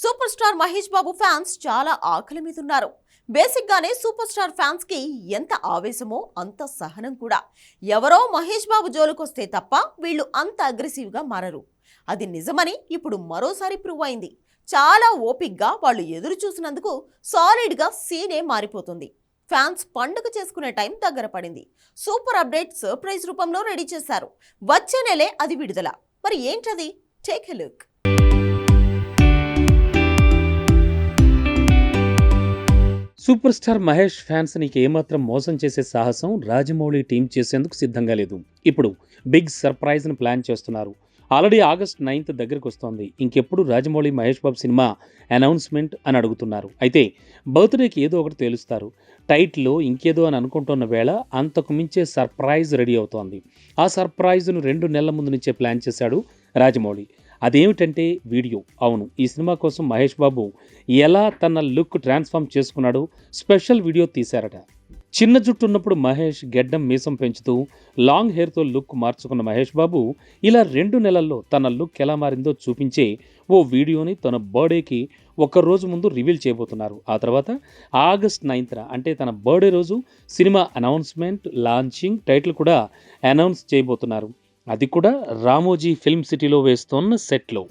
Super star Mahesh Babu fans చాలా ఆకలి మీద ఉన్నారు బేసిక్ గానే సూపర్ స్టార్ ఫ్యాన్స్కి ఎంత ఆవేశమో అంత సహనం కూడా. ఎవరో మహేష్ బాబు జోలుకొస్తే తప్ప వీళ్ళు అంత అగ్రెసివ్గా మారరు. అది నిజమని ఇప్పుడు మరోసారి ప్రూవ్ అయింది. చాలా ఓపిక్గా వాళ్ళు ఎదురు చూసినందుకు సాలిడ్గా సీనే మారిపోతుంది. ఫ్యాన్స్ పండుగ చేసుకునే టైం దగ్గర పడింది. సూపర్ అప్డేట్ సర్ప్రైజ్ రూపంలో రెడీ చేశారు. వచ్చే నెలే అది విడుదల. మరి ఏంటది? Take a look. Super star Mahesh fans నీకు ఏమాత్రం మోసం చేసే సాహసం రాజమౌళి టీం చేసేందుకు సిద్ధంగా లేదు. ఇప్పుడు బిగ్ సర్ప్రైజ్ను ప్లాన్ చేస్తున్నారు. ఆల్రెడీ ఆగస్ట్ నైన్త్ దగ్గరకు వస్తోంది ఇంకెప్పుడు రాజమౌళి మహేష్ బాబు సినిమా అనౌన్స్మెంట్ అని అడుగుతున్నారు. అయితే బర్త్డేకి ఏదో ఒకటి తేలుస్తారు. టైట్లో ఇంకేదో అని అనుకుంటున్న వేళ అంతకు మించే సర్ప్రైజ్ రెడీ అవుతోంది. ఆ సర్ప్రైజ్ను రెండు నెలల ముందు నుంచే ప్లాన్ చేశాడు రాజమౌళి. అదేమిటంటే వీడియో. అవును ఈ సినిమా కోసం మహేష్ బాబు ఎలా తన లుక్ ట్రాన్స్ఫార్మ్ చేసుకున్నాడో స్పెషల్ వీడియో తీశారట. చిన్న జుట్టు ఉన్నప్పుడు మహేష్ గెడ్డం మీసం పెంచుతూ లాంగ్ హెయిర్తో లుక్ మార్చుకున్న మహేష్ బాబు ఇలా రెండు నెలల్లో తన లుక్ ఎలా మారిందో చూపించే ఓ వీడియోని తన బర్త్డేకి ఒక రోజు ముందు రివీల్ చేయబోతున్నారు. ఆ తర్వాత ఆగస్ట్ నైన్త్న అంటే తన బర్త్డే రోజు సినిమా అనౌన్స్మెంట్ లాంచింగ్ టైటిల్ కూడా అనౌన్స్ చేయబోతున్నారు. అది కూడా రామోజీ ఫిల్మ్ సిటీలో వేస్తోన్న సెట్లో.